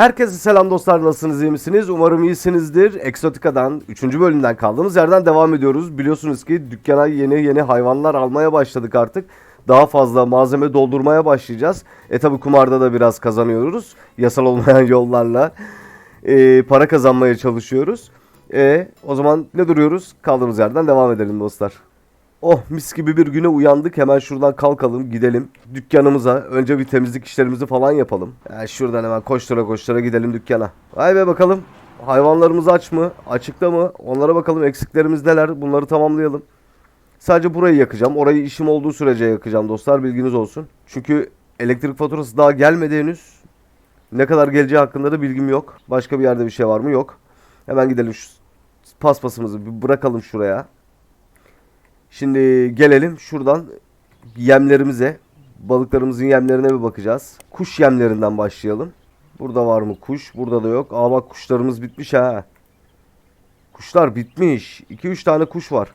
Herkese selam dostlar nasılsınız iyi misiniz? Umarım iyisinizdir. Exotica'dan 3. bölümden kaldığımız yerden devam ediyoruz. Biliyorsunuz ki dükkana yeni yeni hayvanlar almaya başladık artık. Daha fazla malzeme doldurmaya başlayacağız. E tabi kumarda da biraz kazanıyoruz. Yasal olmayan yollarla e, para kazanmaya çalışıyoruz. E o zaman ne duruyoruz? Kaldığımız yerden devam edelim dostlar. Oh mis gibi bir güne uyandık. Hemen şuradan kalkalım gidelim dükkanımıza. Önce bir temizlik işlerimizi falan yapalım. Yani şuradan hemen koştura koştura gidelim dükkana. Vay be bakalım. Hayvanlarımız aç mı? Açıkta mı? Onlara bakalım eksiklerimiz neler? Bunları tamamlayalım. Sadece burayı yakacağım. Orayı işim olduğu sürece yakacağım dostlar. Bilginiz olsun. Çünkü elektrik faturası daha gelmedi henüz. Ne kadar geleceği hakkında da bilgim yok. Başka bir yerde bir şey var mı? Yok. Hemen gidelim şu paspasımızı bir bırakalım şuraya. Şimdi gelelim şuradan yemlerimize, balıklarımızın yemlerine bir bakacağız. Kuş yemlerinden başlayalım. Burada var mı kuş? Burada da yok. Aa bak kuşlarımız bitmiş ha. Kuşlar bitmiş. 2-3 tane kuş var.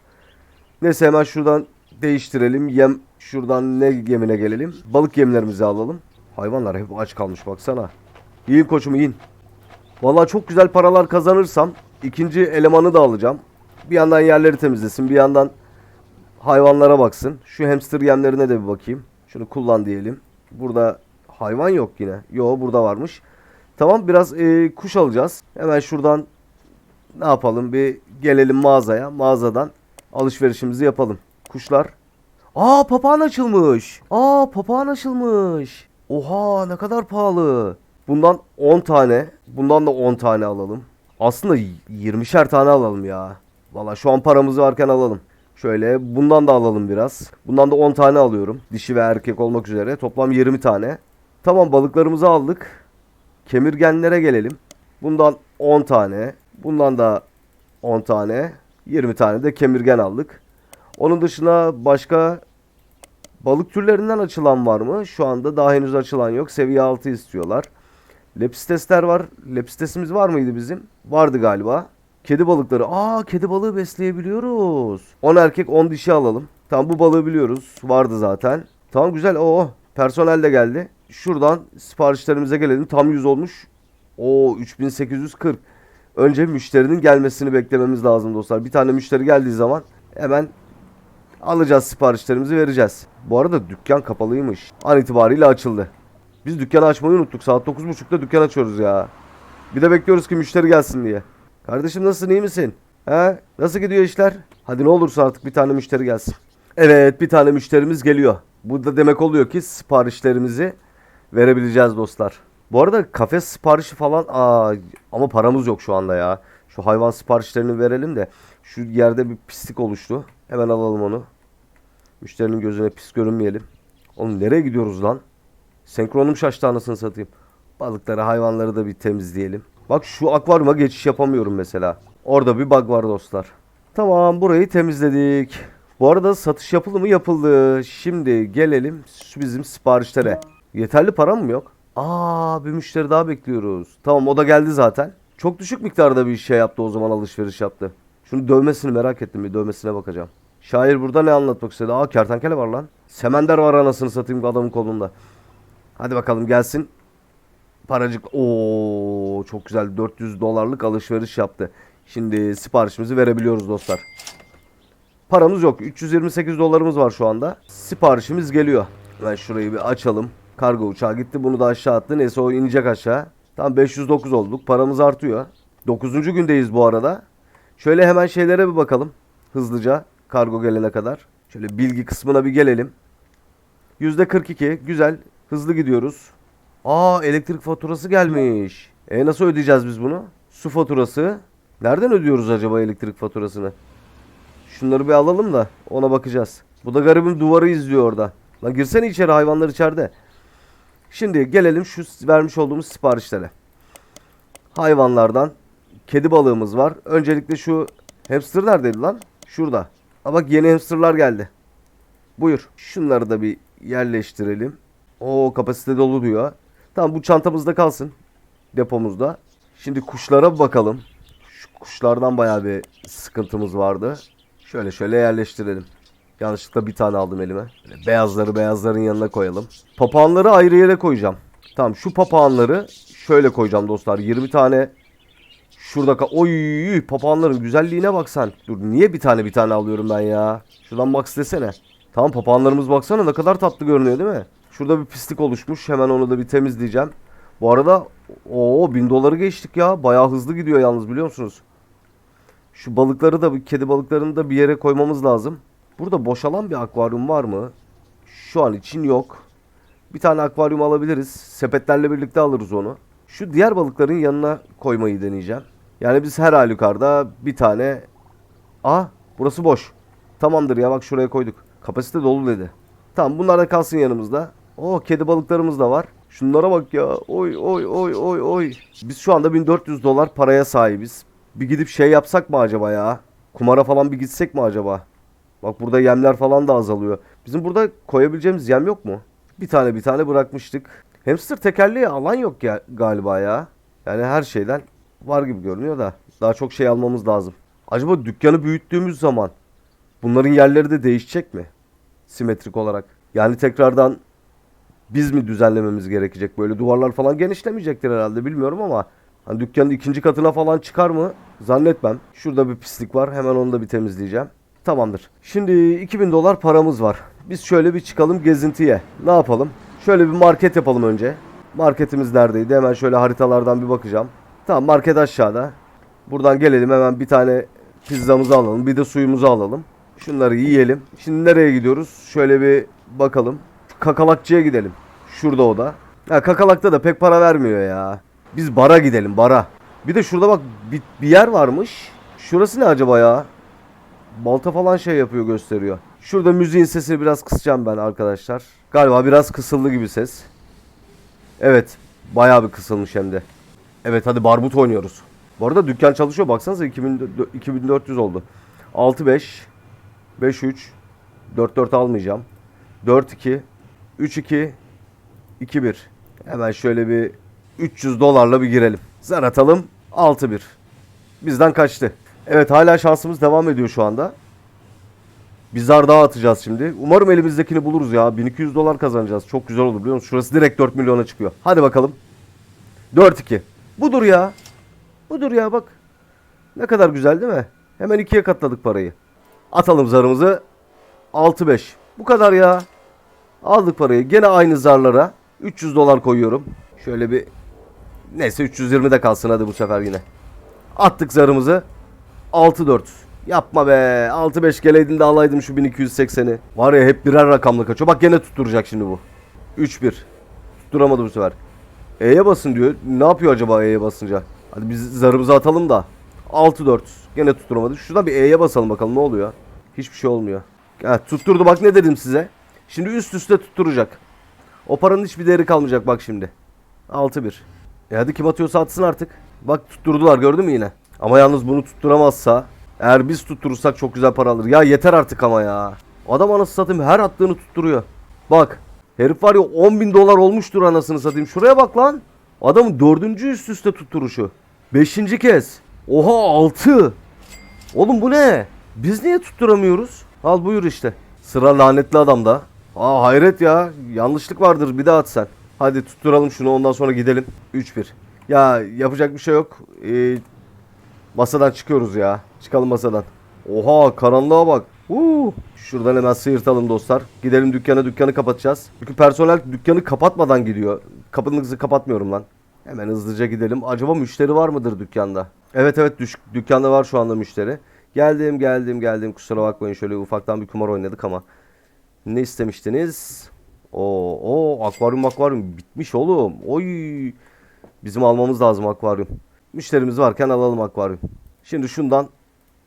Neyse hemen şuradan değiştirelim. Yem şuradan ne yemine gelelim? Balık yemlerimizi alalım. Hayvanlar hep aç kalmış baksana. Yiyin koçum yiyin. Vallahi çok güzel paralar kazanırsam ikinci elemanı da alacağım. Bir yandan yerleri temizlesin, bir yandan hayvanlara baksın. Şu hamster yemlerine de bir bakayım. Şunu kullan diyelim. Burada hayvan yok yine. Yo burada varmış. Tamam biraz e, kuş alacağız. Hemen şuradan ne yapalım? Bir gelelim mağazaya. Mağazadan alışverişimizi yapalım. Kuşlar. Aa papağan açılmış. Aa papağan açılmış. Oha ne kadar pahalı. Bundan 10 tane. Bundan da 10 tane alalım. Aslında 20'şer tane alalım ya. Valla şu an paramız varken alalım. Şöyle bundan da alalım biraz. Bundan da 10 tane alıyorum. Dişi ve erkek olmak üzere. Toplam 20 tane. Tamam balıklarımızı aldık. Kemirgenlere gelelim. Bundan 10 tane. Bundan da 10 tane. 20 tane de kemirgen aldık. Onun dışında başka balık türlerinden açılan var mı? Şu anda daha henüz açılan yok. Seviye 6 istiyorlar. Lepistesler var. Lepistesimiz var mıydı bizim? Vardı galiba. Kedi balıkları. Aa kedi balığı besleyebiliyoruz. 10 erkek 10 dişi alalım. Tamam bu balığı biliyoruz. Vardı zaten. Tamam güzel. Oo personel de geldi. Şuradan siparişlerimize gelelim. Tam 100 olmuş. Oo 3840. Önce müşterinin gelmesini beklememiz lazım dostlar. Bir tane müşteri geldiği zaman hemen alacağız siparişlerimizi vereceğiz. Bu arada dükkan kapalıymış. An itibariyle açıldı. Biz dükkanı açmayı unuttuk. Saat 9.30'da dükkan açıyoruz ya. Bir de bekliyoruz ki müşteri gelsin diye. Kardeşim nasılsın iyi misin? He? Nasıl gidiyor işler? Hadi ne olursa artık bir tane müşteri gelsin. Evet bir tane müşterimiz geliyor. Bu da demek oluyor ki siparişlerimizi verebileceğiz dostlar. Bu arada kafes siparişi falan aa, ama paramız yok şu anda ya. Şu hayvan siparişlerini verelim de şu yerde bir pislik oluştu. Hemen alalım onu. Müşterinin gözüne pis görünmeyelim. Oğlum nereye gidiyoruz lan? Senkronum şaştı anasını satayım. Balıkları hayvanları da bir temizleyelim. Bak şu akvaryuma geçiş yapamıyorum mesela. Orada bir bug var dostlar. Tamam burayı temizledik. Bu arada satış yapıldı mı? Yapıldı. Şimdi gelelim bizim siparişlere. Yeterli para mı yok? Aa bir müşteri daha bekliyoruz. Tamam o da geldi zaten. Çok düşük miktarda bir şey yaptı o zaman alışveriş yaptı. Şunu dövmesini merak ettim bir dövmesine bakacağım. Şair burada ne anlatmak istedi? Aa kertenkele var lan. Semender var anasını satayım adamın kolunda. Hadi bakalım gelsin. Paracık o çok güzel 400 dolarlık alışveriş yaptı. Şimdi siparişimizi verebiliyoruz dostlar. Paramız yok. 328 dolarımız var şu anda. Siparişimiz geliyor. Ben şurayı bir açalım. Kargo uçağı gitti. Bunu da aşağı attı. Neyse o inecek aşağı. Tam 509 olduk. Paramız artıyor. 9. gündeyiz bu arada. Şöyle hemen şeylere bir bakalım. Hızlıca kargo gelene kadar. Şöyle bilgi kısmına bir gelelim. %42 güzel. Hızlı gidiyoruz. Aa elektrik faturası gelmiş. E nasıl ödeyeceğiz biz bunu? Su faturası. Nereden ödüyoruz acaba elektrik faturasını? Şunları bir alalım da ona bakacağız. Bu da garibim duvarı izliyor orada. Lan girsene içeri hayvanlar içeride. Şimdi gelelim şu vermiş olduğumuz siparişlere. Hayvanlardan kedi balığımız var. Öncelikle şu hamster neredeydi lan? Şurada. Aa bak yeni hamsterlar geldi. Buyur. Şunları da bir yerleştirelim. O kapasite dolu diyor. Tamam bu çantamızda kalsın. Depomuzda. Şimdi kuşlara bakalım. Şu kuşlardan bayağı bir sıkıntımız vardı. Şöyle şöyle yerleştirelim. Yanlışlıkla bir tane aldım elime. Böyle beyazları beyazların yanına koyalım. Papağanları ayrı yere koyacağım. Tamam şu papağanları şöyle koyacağım dostlar. 20 tane şurada oy papağanların güzelliğine bak sen. Dur niye bir tane bir tane alıyorum ben ya? Şuradan max desene. Tamam papağanlarımız baksana ne kadar tatlı görünüyor değil mi? Şurada bir pislik oluşmuş. Hemen onu da bir temizleyeceğim. Bu arada o 1000 doları geçtik ya. Bayağı hızlı gidiyor yalnız biliyor musunuz? Şu balıkları da kedi balıklarını da bir yere koymamız lazım. Burada boşalan bir akvaryum var mı? Şu an için yok. Bir tane akvaryum alabiliriz. Sepetlerle birlikte alırız onu. Şu diğer balıkların yanına koymayı deneyeceğim. Yani biz her halükarda bir tane... Aa burası boş. Tamamdır ya bak şuraya koyduk. Kapasite dolu dedi. Tamam bunlar da kalsın yanımızda. Oo kedi balıklarımız da var. Şunlara bak ya. Oy oy oy oy oy. Biz şu anda 1400 dolar paraya sahibiz. Bir gidip şey yapsak mı acaba ya? Kumara falan bir gitsek mi acaba? Bak burada yemler falan da azalıyor. Bizim burada koyabileceğimiz yem yok mu? Bir tane bir tane bırakmıştık. Hamster tekerleği alan yok ya galiba ya. Yani her şeyden var gibi görünüyor da daha çok şey almamız lazım. Acaba dükkanı büyüttüğümüz zaman bunların yerleri de değişecek mi? Simetrik olarak. Yani tekrardan biz mi düzenlememiz gerekecek? Böyle duvarlar falan genişlemeyecektir herhalde bilmiyorum ama hani dükkanın ikinci katına falan çıkar mı? Zannetmem. Şurada bir pislik var. Hemen onu da bir temizleyeceğim. Tamamdır. Şimdi 2000 dolar paramız var. Biz şöyle bir çıkalım gezintiye. Ne yapalım? Şöyle bir market yapalım önce. Marketimiz neredeydi? Hemen şöyle haritalardan bir bakacağım. Tamam market aşağıda. Buradan gelelim hemen bir tane pizzamızı alalım. Bir de suyumuzu alalım. Şunları yiyelim. Şimdi nereye gidiyoruz? Şöyle bir bakalım. Kakalakçıya gidelim. Şurada o da. Ya kakalakta da pek para vermiyor ya. Biz bara gidelim bara. Bir de şurada bak bir, bir yer varmış. Şurası ne acaba ya? Balta falan şey yapıyor gösteriyor. Şurada müziğin sesini biraz kısacağım ben arkadaşlar. Galiba biraz kısıldı gibi ses. Evet. Bayağı bir kısılmış hem de. Evet hadi barbut oynuyoruz. Bu arada dükkan çalışıyor. Baksanıza 2000 2400 oldu. 6-5 5-3 4-4 almayacağım. 4-2 3-2 2-1 Hemen şöyle bir 300 dolarla bir girelim. Zar atalım. 6-1 Bizden kaçtı. Evet hala şansımız devam ediyor şu anda. Bir zar daha atacağız şimdi. Umarım elimizdekini buluruz ya. 1200 dolar kazanacağız. Çok güzel olur biliyor musun? Şurası direkt 4 milyona çıkıyor. Hadi bakalım. 4-2. Budur ya. Budur ya bak. Ne kadar güzel değil mi? Hemen ikiye katladık parayı. Atalım zarımızı. 6-5. Bu kadar ya. Aldık parayı. Gene aynı zarlara. 300 dolar koyuyorum. Şöyle bir neyse 320 de kalsın hadi bu sefer yine. Attık zarımızı. 6-4. Yapma be. 6-5 geleydin de alaydım şu 1280'i. Var ya hep birer rakamla kaçıyor. Bak gene tutturacak şimdi bu. 3-1. Tutturamadı bu sefer. E'ye basın diyor. Ne yapıyor acaba E'ye basınca? Hadi biz zarımızı atalım da. 6-4. Gene tutturamadı. Şuradan bir E'ye basalım bakalım ne oluyor. Hiçbir şey olmuyor. Ha, tutturdu bak ne dedim size. Şimdi üst üste tutturacak. O paranın hiçbir değeri kalmayacak bak şimdi. 6-1. E hadi kim atıyorsa atsın artık. Bak tutturdular gördün mü yine? Ama yalnız bunu tutturamazsa eğer biz tutturursak çok güzel para alır. Ya yeter artık ama ya. Adam anasını satayım her attığını tutturuyor. Bak herif var ya 10 bin dolar olmuştur anasını satayım. Şuraya bak lan. Adamın dördüncü üst üste tutturuşu. Beşinci kez. Oha altı. Oğlum bu ne? Biz niye tutturamıyoruz? Al buyur işte. Sıra lanetli adamda. Aa hayret ya. Yanlışlık vardır bir daha at sen. Hadi tutturalım şunu ondan sonra gidelim. 3-1. Ya yapacak bir şey yok. Ee, masadan çıkıyoruz ya. Çıkalım masadan. Oha karanlığa bak. Huu. Şuradan hemen sıyırtalım dostlar. Gidelim dükkana dükkanı kapatacağız. Çünkü personel dükkanı kapatmadan gidiyor. Kapınızı kapatmıyorum lan. Hemen hızlıca gidelim. Acaba müşteri var mıdır dükkanda? Evet evet düş- dükkanda var şu anda müşteri. Geldim geldim geldim kusura bakmayın şöyle ufaktan bir kumar oynadık ama. Ne istemiştiniz? Oo, oo akvaryum akvaryum bitmiş oğlum. Oy. Bizim almamız lazım akvaryum. Müşterimiz varken alalım akvaryum. Şimdi şundan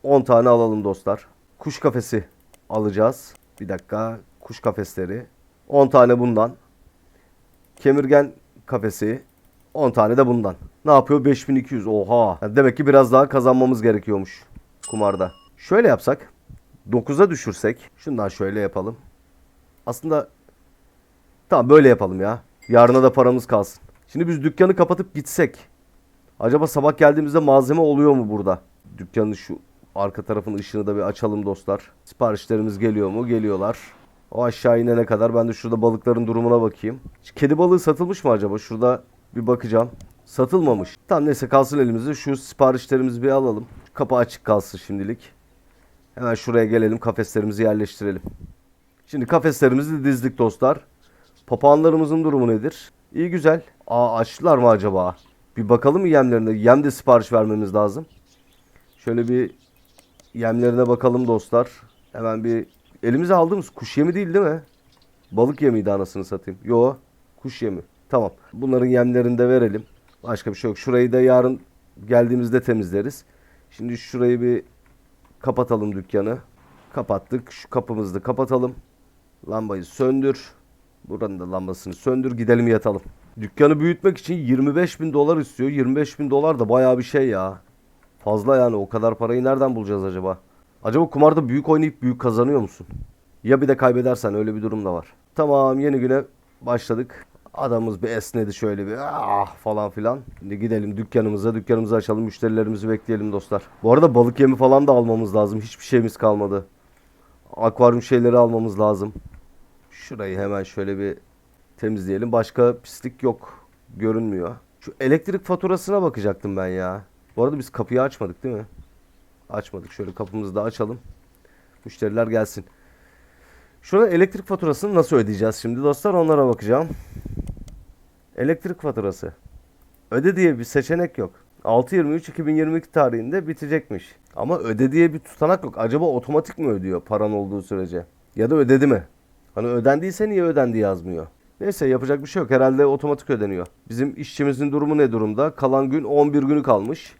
10 tane alalım dostlar. Kuş kafesi alacağız. Bir dakika. Kuş kafesleri. 10 tane bundan. Kemirgen kafesi. 10 tane de bundan. Ne yapıyor? 5200. Oha. Demek ki biraz daha kazanmamız gerekiyormuş kumarda. Şöyle yapsak. 9'a düşürsek. Şundan şöyle yapalım. Aslında tamam böyle yapalım ya. Yarına da paramız kalsın. Şimdi biz dükkanı kapatıp gitsek. Acaba sabah geldiğimizde malzeme oluyor mu burada? Dükkanın şu arka tarafın ışığını da bir açalım dostlar. Siparişlerimiz geliyor mu? Geliyorlar. O aşağı inene kadar ben de şurada balıkların durumuna bakayım. Kedi balığı satılmış mı acaba? Şurada bir bakacağım. Satılmamış. Tamam neyse kalsın elimizde. Şu siparişlerimizi bir alalım. Kapı açık kalsın şimdilik. Hemen şuraya gelelim kafeslerimizi yerleştirelim. Şimdi kafeslerimizi dizdik dostlar. Papağanlarımızın durumu nedir? İyi güzel. Aa açtılar mı acaba? Bir bakalım yemlerine? Yem de sipariş vermemiz lazım. Şöyle bir yemlerine bakalım dostlar. Hemen bir elimize aldığımız kuş yemi değil değil mi? Balık yemiydi anasını satayım. Yo kuş yemi. Tamam. Bunların yemlerini de verelim. Başka bir şey yok. Şurayı da yarın geldiğimizde temizleriz. Şimdi şurayı bir kapatalım dükkanı. Kapattık. Şu kapımızı da kapatalım. Lambayı söndür. Buranın da lambasını söndür. Gidelim yatalım. Dükkanı büyütmek için 25 bin dolar istiyor. 25 bin dolar da bayağı bir şey ya. Fazla yani o kadar parayı nereden bulacağız acaba? Acaba kumarda büyük oynayıp büyük kazanıyor musun? Ya bir de kaybedersen öyle bir durum da var. Tamam yeni güne başladık. Adamımız bir esnedi şöyle bir ah falan filan. Şimdi gidelim dükkanımıza dükkanımızı açalım müşterilerimizi bekleyelim dostlar. Bu arada balık yemi falan da almamız lazım. Hiçbir şeyimiz kalmadı. Akvaryum şeyleri almamız lazım. Şurayı hemen şöyle bir temizleyelim. Başka pislik yok. Görünmüyor. Şu elektrik faturasına bakacaktım ben ya. Bu arada biz kapıyı açmadık değil mi? Açmadık. Şöyle kapımızı da açalım. Müşteriler gelsin. Şurada elektrik faturasını nasıl ödeyeceğiz şimdi dostlar onlara bakacağım. Elektrik faturası. Öde diye bir seçenek yok. 6.23.2022 tarihinde bitecekmiş. Ama öde diye bir tutanak yok. Acaba otomatik mi ödüyor paran olduğu sürece? Ya da ödedi mi? Hani ödendiyse niye ödendi yazmıyor. Neyse yapacak bir şey yok. Herhalde otomatik ödeniyor. Bizim işçimizin durumu ne durumda? Kalan gün 11 günü kalmış.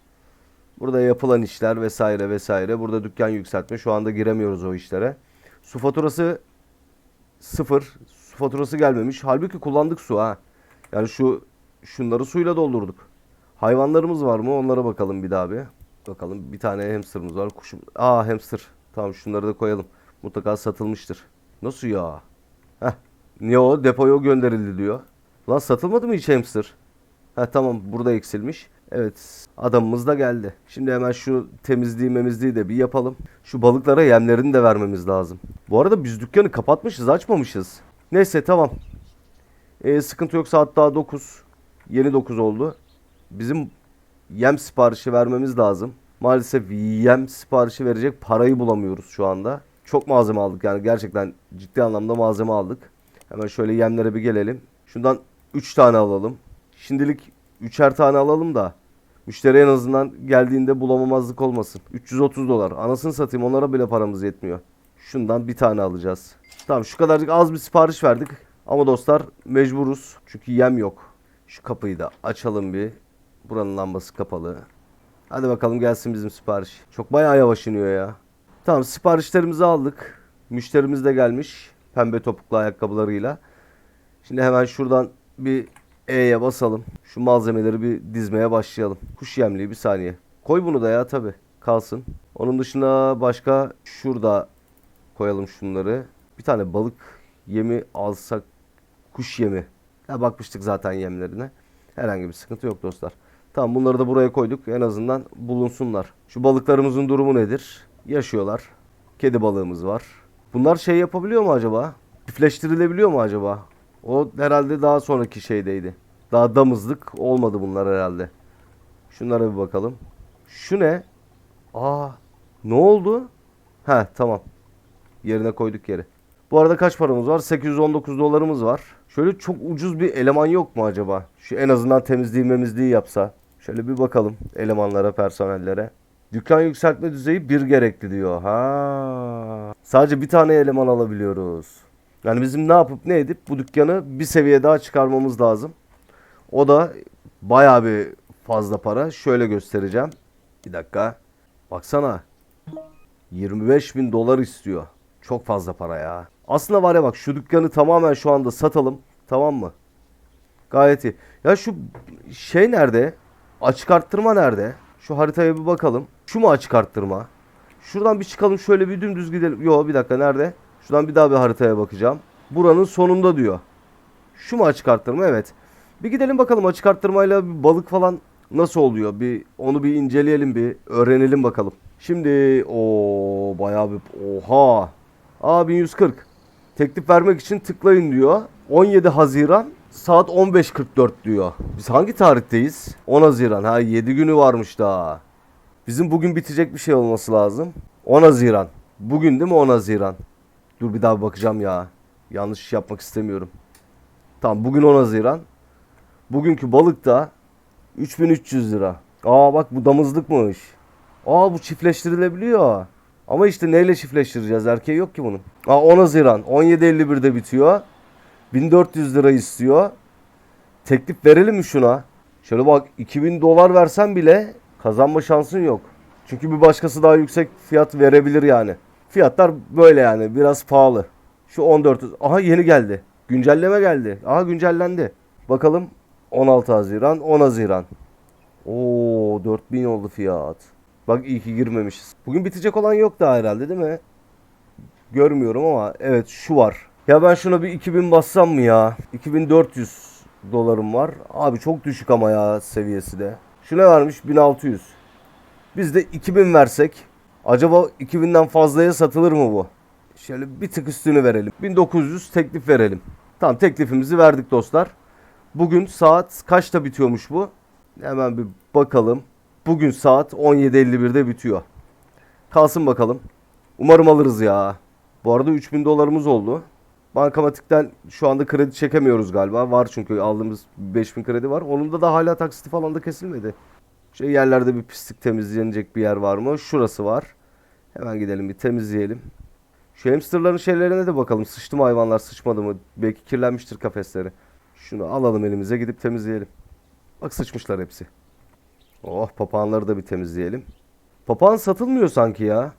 Burada yapılan işler vesaire vesaire. Burada dükkan yükseltme. Şu anda giremiyoruz o işlere. Su faturası sıfır. Su faturası gelmemiş. Halbuki kullandık su ha. Yani şu şunları suyla doldurduk. Hayvanlarımız var mı? Onlara bakalım bir daha bir. Bakalım bir tane hamsterımız var. Kuşum. Aa hamster. Tamam şunları da koyalım. Mutlaka satılmıştır. Nasıl ya? Heh. Niye o? Depoya gönderildi diyor. Lan satılmadı mı hiç hamster? Ha tamam burada eksilmiş. Evet adamımız da geldi. Şimdi hemen şu temizliği memizliği de bir yapalım. Şu balıklara yemlerini de vermemiz lazım. Bu arada biz dükkanı kapatmışız açmamışız. Neyse tamam. Ee, sıkıntı yok saat daha 9. Yeni 9 oldu. Bizim yem siparişi vermemiz lazım. Maalesef yem siparişi verecek parayı bulamıyoruz şu anda. Çok malzeme aldık yani gerçekten ciddi anlamda malzeme aldık. Hemen şöyle yemlere bir gelelim. Şundan 3 tane alalım. Şimdilik 3'er tane alalım da müşteri en azından geldiğinde bulamamazlık olmasın. 330 dolar. Anasını satayım onlara bile paramız yetmiyor. Şundan bir tane alacağız. Tamam şu kadarcık az bir sipariş verdik. Ama dostlar mecburuz. Çünkü yem yok. Şu kapıyı da açalım bir. Buranın lambası kapalı. Hadi bakalım gelsin bizim sipariş. Çok bayağı yavaş iniyor ya. Tamam siparişlerimizi aldık. Müşterimiz de gelmiş. Pembe topuklu ayakkabılarıyla. Şimdi hemen şuradan bir E'ye basalım. Şu malzemeleri bir dizmeye başlayalım. Kuş yemliği bir saniye. Koy bunu da ya tabi. Kalsın. Onun dışında başka şurada koyalım şunları. Bir tane balık yemi alsak kuş yemi. Ya bakmıştık zaten yemlerine. Herhangi bir sıkıntı yok dostlar. Tamam bunları da buraya koyduk. En azından bulunsunlar. Şu balıklarımızın durumu nedir? Yaşıyorlar. Kedi balığımız var. Bunlar şey yapabiliyor mu acaba? Çiftleştirilebiliyor mu acaba? O herhalde daha sonraki şeydeydi. Daha damızlık olmadı bunlar herhalde. Şunlara bir bakalım. Şu ne? Aa, ne oldu? Ha tamam. Yerine koyduk yeri. Bu arada kaç paramız var? 819 dolarımız var. Şöyle çok ucuz bir eleman yok mu acaba? Şu en azından temizliği memizliği yapsa. Şöyle bir bakalım elemanlara, personellere. Dükkan yükseltme düzeyi bir gerekli diyor. Ha. Sadece bir tane eleman alabiliyoruz. Yani bizim ne yapıp ne edip bu dükkanı bir seviye daha çıkarmamız lazım. O da bayağı bir fazla para. Şöyle göstereceğim. Bir dakika. Baksana. 25 bin dolar istiyor. Çok fazla para ya. Aslında var ya bak şu dükkanı tamamen şu anda satalım. Tamam mı? Gayet iyi. Ya şu şey nerede? Açık arttırma nerede? Şu haritaya bir bakalım. Şu mu açık arttırma? Şuradan bir çıkalım şöyle bir dümdüz gidelim. Yo bir dakika nerede? Şuradan bir daha bir haritaya bakacağım. Buranın sonunda diyor. Şu mu açık arttırma? Evet. Bir gidelim bakalım açık arttırmayla bir balık falan nasıl oluyor? Bir onu bir inceleyelim bir öğrenelim bakalım. Şimdi o bayağı bir oha. Aa 1140. Teklif vermek için tıklayın diyor. 17 Haziran saat 15.44 diyor. Biz hangi tarihteyiz? 10 Haziran. Ha 7 günü varmış daha. Bizim bugün bitecek bir şey olması lazım. 10 Haziran. Bugün değil mi 10 Haziran? Dur bir daha bir bakacağım ya. Yanlış yapmak istemiyorum. Tamam bugün 10 Haziran. Bugünkü balık da 3300 lira. Aa bak bu damızlıkmış. Aa bu çiftleştirilebiliyor. Ama işte neyle çiftleştireceğiz? Erkeği yok ki bunun. Aa 10 Haziran. 17.51'de bitiyor. 1400 lira istiyor. Teklif verelim mi şuna? Şöyle bak 2000 dolar versen bile kazanma şansın yok. Çünkü bir başkası daha yüksek fiyat verebilir yani. Fiyatlar böyle yani biraz pahalı. Şu 14 aha yeni geldi. Güncelleme geldi. Aha güncellendi. Bakalım 16 Haziran 10 Haziran. Oo 4000 oldu fiyat. Bak iyi ki girmemişiz. Bugün bitecek olan yok daha herhalde değil mi? Görmüyorum ama evet şu var. Ya ben şuna bir 2000 bassam mı ya? 2400 dolarım var. Abi çok düşük ama ya seviyesi de. Şu ne varmış? 1600. Biz de 2000 versek acaba 2000'den fazlaya satılır mı bu? Şöyle bir tık üstünü verelim. 1900 teklif verelim. Tamam teklifimizi verdik dostlar. Bugün saat kaçta bitiyormuş bu? Hemen bir bakalım. Bugün saat 17.51'de bitiyor. Kalsın bakalım. Umarım alırız ya. Bu arada 3000 dolarımız oldu. Bankamatikten şu anda kredi çekemiyoruz galiba. Var çünkü aldığımız 5000 kredi var. Onun da da hala taksiti falan da kesilmedi. Şey yerlerde bir pislik temizlenecek bir yer var mı? Şurası var. Hemen gidelim bir temizleyelim. Şu hamsterların şeylerine de bakalım. Sıçtı mı hayvanlar sıçmadı mı? Belki kirlenmiştir kafesleri. Şunu alalım elimize gidip temizleyelim. Bak sıçmışlar hepsi. Oh papağanları da bir temizleyelim. Papağan satılmıyor sanki ya.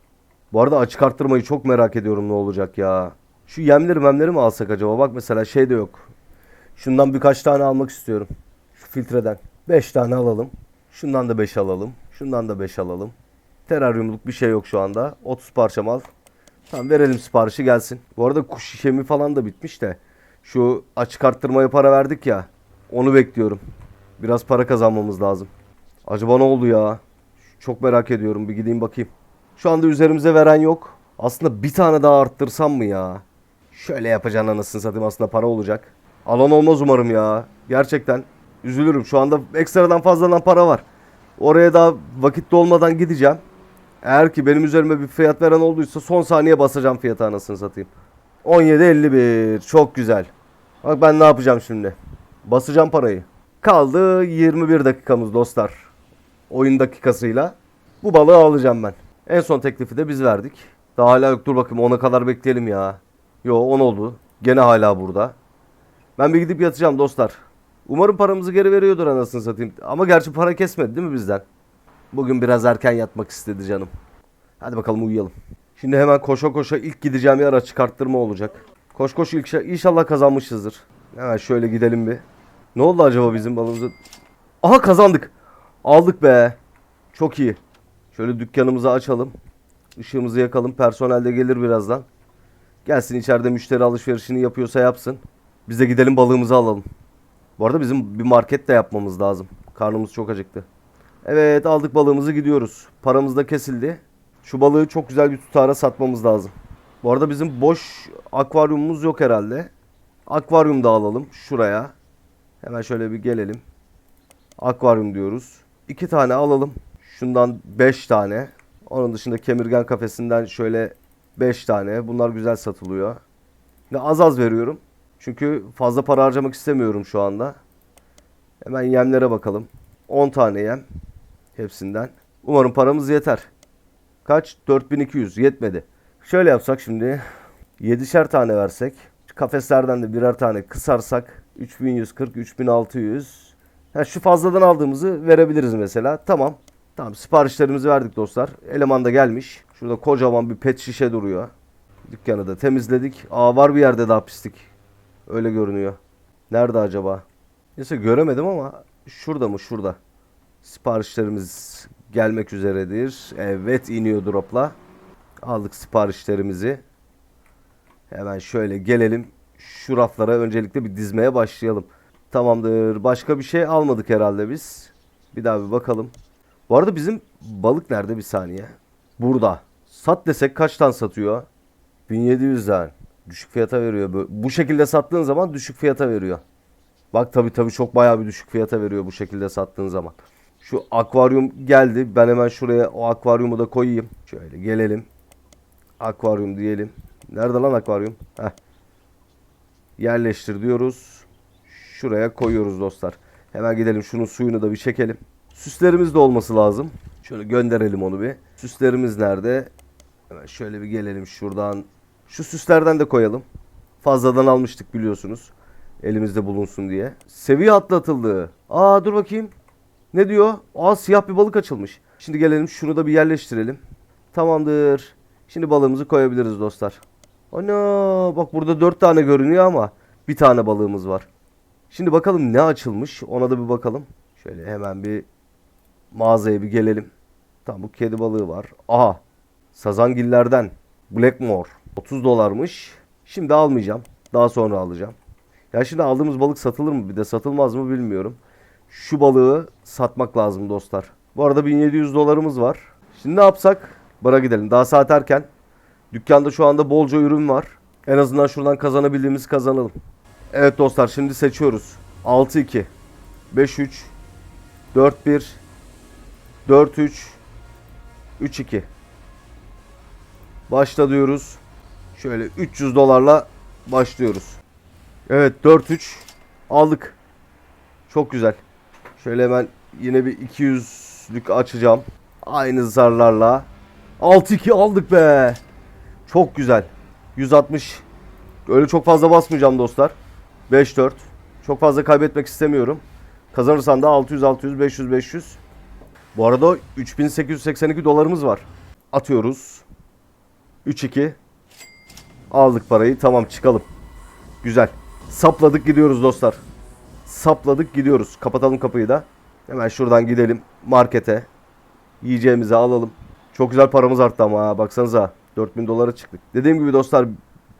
Bu arada açık arttırmayı çok merak ediyorum ne olacak ya. Şu yemleri memleri mi alsak acaba? Bak mesela şey de yok. Şundan birkaç tane almak istiyorum. Şu filtreden. 5 tane alalım. Şundan da 5 alalım. Şundan da 5 alalım. Teraryumluk bir şey yok şu anda. 30 parça mal. Tamam verelim siparişi gelsin. Bu arada kuş şişemi falan da bitmiş de. Şu açık arttırmaya para verdik ya. Onu bekliyorum. Biraz para kazanmamız lazım. Acaba ne oldu ya? Çok merak ediyorum. Bir gideyim bakayım. Şu anda üzerimize veren yok. Aslında bir tane daha arttırsam mı ya? Şöyle yapacaksın anasını satayım aslında para olacak. Alan olmaz umarım ya. Gerçekten üzülürüm. Şu anda ekstradan fazladan para var. Oraya daha vakit dolmadan gideceğim. Eğer ki benim üzerime bir fiyat veren olduysa son saniye basacağım fiyatı anasını satayım. 17.51 çok güzel. Bak ben ne yapacağım şimdi. Basacağım parayı. Kaldı 21 dakikamız dostlar. Oyun dakikasıyla. Bu balığı alacağım ben. En son teklifi de biz verdik. Daha hala yok dur bakayım ona kadar bekleyelim ya. Yo 10 oldu. Gene hala burada. Ben bir gidip yatacağım dostlar. Umarım paramızı geri veriyordur anasını satayım. Ama gerçi para kesmedi değil mi bizden? Bugün biraz erken yatmak istedi canım. Hadi bakalım uyuyalım. Şimdi hemen koşa koşa ilk gideceğim yer açık arttırma olacak. Koş koş ilk inşallah kazanmışızdır. Hemen şöyle gidelim bir. Ne oldu acaba bizim balımıza? Aha kazandık. Aldık be. Çok iyi. Şöyle dükkanımızı açalım. Işığımızı yakalım. Personel de gelir birazdan. Gelsin içeride müşteri alışverişini yapıyorsa yapsın. Biz de gidelim balığımızı alalım. Bu arada bizim bir market de yapmamız lazım. Karnımız çok acıktı. Evet aldık balığımızı gidiyoruz. Paramız da kesildi. Şu balığı çok güzel bir tutara satmamız lazım. Bu arada bizim boş akvaryumumuz yok herhalde. Akvaryum da alalım şuraya. Hemen şöyle bir gelelim. Akvaryum diyoruz. İki tane alalım. Şundan beş tane. Onun dışında kemirgen kafesinden şöyle beş tane. Bunlar güzel satılıyor. Ve az az veriyorum. Çünkü fazla para harcamak istemiyorum şu anda. Hemen yemlere bakalım. 10 tane yem. Hepsinden. Umarım paramız yeter. Kaç? 4200. Yetmedi. Şöyle yapsak şimdi. 7'şer tane versek. Kafeslerden de birer tane kısarsak. 3140, 3600. Ha, şu fazladan aldığımızı verebiliriz mesela. Tamam. Tamam siparişlerimizi verdik dostlar. Eleman da gelmiş. Şurada kocaman bir pet şişe duruyor. Dükkanı da temizledik. Aa var bir yerde daha pislik. Öyle görünüyor. Nerede acaba? Neyse göremedim ama şurada mı? Şurada. Siparişlerimiz gelmek üzeredir. Evet iniyor dropla. Aldık siparişlerimizi. Hemen şöyle gelelim. Şu raflara öncelikle bir dizmeye başlayalım. Tamamdır. Başka bir şey almadık herhalde biz. Bir daha bir bakalım. Bu arada bizim balık nerede bir saniye? Burada. Sat desek kaçtan satıyor? 1700'den. Düşük fiyata veriyor. Bu şekilde sattığın zaman düşük fiyata veriyor. Bak tabi tabi çok bayağı bir düşük fiyata veriyor bu şekilde sattığın zaman. Şu akvaryum geldi. Ben hemen şuraya o akvaryumu da koyayım. Şöyle gelelim. Akvaryum diyelim. Nerede lan akvaryum? Heh. Yerleştir diyoruz. Şuraya koyuyoruz dostlar. Hemen gidelim şunun suyunu da bir çekelim. Süslerimiz de olması lazım. Şöyle gönderelim onu bir. Süslerimiz nerede? Hemen şöyle bir gelelim şuradan. Şu süslerden de koyalım. Fazladan almıştık biliyorsunuz. Elimizde bulunsun diye. Seviye atlatıldı. Aa dur bakayım. Ne diyor? Aa siyah bir balık açılmış. Şimdi gelelim şunu da bir yerleştirelim. Tamamdır. Şimdi balığımızı koyabiliriz dostlar. Ana bak burada dört tane görünüyor ama bir tane balığımız var. Şimdi bakalım ne açılmış ona da bir bakalım. Şöyle hemen bir mağazaya bir gelelim. Tamam bu kedi balığı var. Aha sazangillerden Blackmore 30 dolarmış. Şimdi almayacağım. Daha sonra alacağım. Ya şimdi aldığımız balık satılır mı bir de satılmaz mı bilmiyorum. Şu balığı satmak lazım dostlar. Bu arada 1700 dolarımız var. Şimdi ne yapsak? Bara gidelim. Daha saat erken. Dükkanda şu anda bolca ürün var. En azından şuradan kazanabildiğimiz kazanalım. Evet dostlar şimdi seçiyoruz. 6-2 5-3 4-1 4-3 3-2 Başla diyoruz. Şöyle 300 dolarla başlıyoruz. Evet 4-3 aldık. Çok güzel. Şöyle hemen yine bir 200'lük açacağım. Aynı zarlarla. 6-2 aldık be. Çok güzel. 160. Öyle çok fazla basmayacağım dostlar. 5-4. Çok fazla kaybetmek istemiyorum. Kazanırsan da 600 600 500 500. Bu arada 3882 dolarımız var. Atıyoruz. 3-2. Aldık parayı. Tamam çıkalım. Güzel. Sapladık gidiyoruz dostlar. Sapladık gidiyoruz. Kapatalım kapıyı da. Hemen şuradan gidelim markete. Yiyeceğimizi alalım. Çok güzel paramız arttı ama ha. Baksanıza. 4000 dolara çıktık. Dediğim gibi dostlar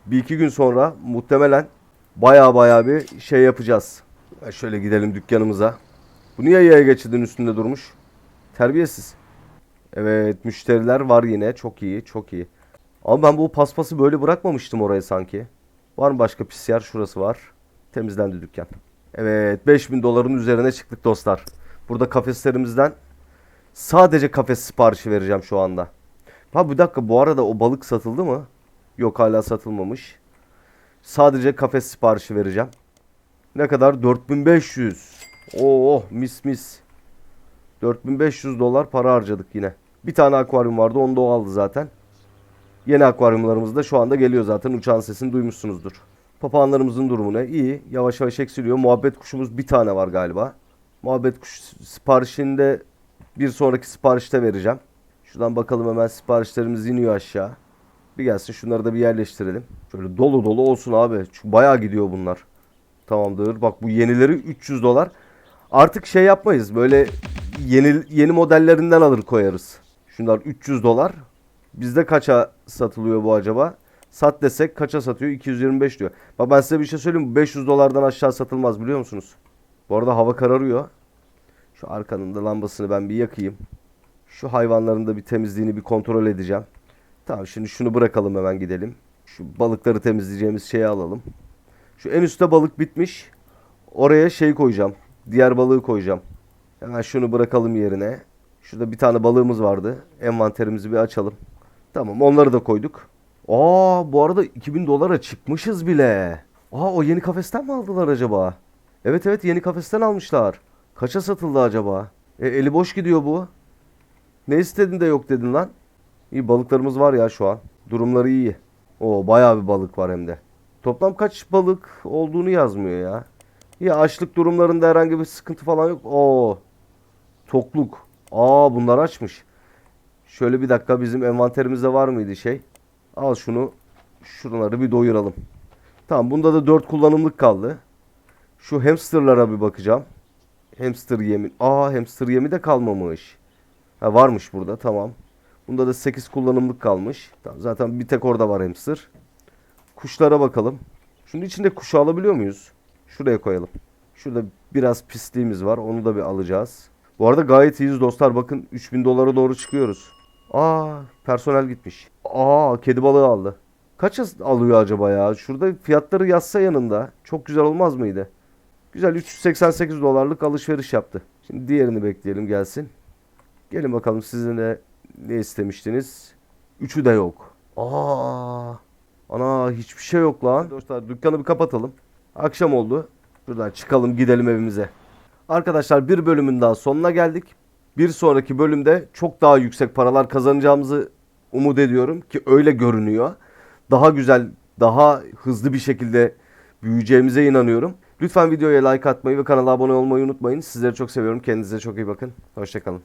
bir iki gün sonra muhtemelen baya baya bir şey yapacağız. Şöyle gidelim dükkanımıza. Bu niye yaya geçidin üstünde durmuş? Terbiyesiz. Evet müşteriler var yine. Çok iyi çok iyi. Ama ben bu paspası böyle bırakmamıştım oraya sanki. Var mı başka pis yer? Şurası var. Temizlendi dükkan. Evet 5000 doların üzerine çıktık dostlar. Burada kafeslerimizden sadece kafes siparişi vereceğim şu anda. Ha bir dakika bu arada o balık satıldı mı? Yok hala satılmamış. Sadece kafes siparişi vereceğim. Ne kadar? 4500. Oo mis mis. 4500 dolar para harcadık yine. Bir tane akvaryum vardı onu da o aldı zaten. Yeni akvaryumlarımız da şu anda geliyor zaten. Uçağın sesini duymuşsunuzdur. Papağanlarımızın durumu ne? İyi. Yavaş yavaş eksiliyor. Muhabbet kuşumuz bir tane var galiba. Muhabbet kuş siparişinde bir sonraki siparişte vereceğim. Şuradan bakalım hemen siparişlerimiz iniyor aşağı. Bir gelsin şunları da bir yerleştirelim. Şöyle dolu dolu olsun abi. Çünkü bayağı gidiyor bunlar. Tamamdır. Bak bu yenileri 300 dolar. Artık şey yapmayız. Böyle yeni yeni modellerinden alır koyarız. Şunlar 300 dolar. Bizde kaça satılıyor bu acaba? Sat desek kaça satıyor? 225 diyor. Bak ben size bir şey söyleyeyim mi? 500 dolardan aşağı satılmaz biliyor musunuz? Bu arada hava kararıyor. Şu arkanın da lambasını ben bir yakayım. Şu hayvanların da bir temizliğini bir kontrol edeceğim. Tamam şimdi şunu bırakalım hemen gidelim. Şu balıkları temizleyeceğimiz şeyi alalım. Şu en üstte balık bitmiş. Oraya şey koyacağım. Diğer balığı koyacağım. Hemen şunu bırakalım yerine. Şurada bir tane balığımız vardı. Envanterimizi bir açalım. Tamam onları da koyduk. Aa bu arada 2000 dolara çıkmışız bile. Aa o yeni kafesten mi aldılar acaba? Evet evet yeni kafesten almışlar. Kaça satıldı acaba? E, eli boş gidiyor bu. Ne istedin de yok dedin lan. İyi balıklarımız var ya şu an. Durumları iyi. O bayağı bir balık var hem de. Toplam kaç balık olduğunu yazmıyor ya. Ya açlık durumlarında herhangi bir sıkıntı falan yok. Oo. Tokluk. Aa bunlar açmış. Şöyle bir dakika bizim envanterimizde var mıydı şey? Al şunu. Şunları bir doyuralım. Tamam bunda da 4 kullanımlık kaldı. Şu hamsterlara bir bakacağım. Hamster yemi. Aa hamster yemi de kalmamış. Ha varmış burada tamam. Bunda da 8 kullanımlık kalmış. Tamam, zaten bir tek orada var hamster. Kuşlara bakalım. Şunun içinde kuşu alabiliyor muyuz? Şuraya koyalım. Şurada biraz pisliğimiz var. Onu da bir alacağız. Bu arada gayet iyiyiz dostlar. Bakın 3000 dolara doğru çıkıyoruz. Aa personel gitmiş. Aa kedi balığı aldı. Kaç alıyor acaba ya? Şurada fiyatları yazsa yanında. Çok güzel olmaz mıydı? Güzel 388 dolarlık alışveriş yaptı. Şimdi diğerini bekleyelim gelsin. Gelin bakalım sizin de ne istemiştiniz? Üçü de yok. Aa, ana hiçbir şey yok lan. Dostlar dükkanı bir kapatalım. Akşam oldu. Şuradan çıkalım gidelim evimize. Arkadaşlar bir bölümün daha sonuna geldik. Bir sonraki bölümde çok daha yüksek paralar kazanacağımızı umut ediyorum ki öyle görünüyor. Daha güzel, daha hızlı bir şekilde büyüyeceğimize inanıyorum. Lütfen videoya like atmayı ve kanala abone olmayı unutmayın. Sizleri çok seviyorum. Kendinize çok iyi bakın. Hoşçakalın.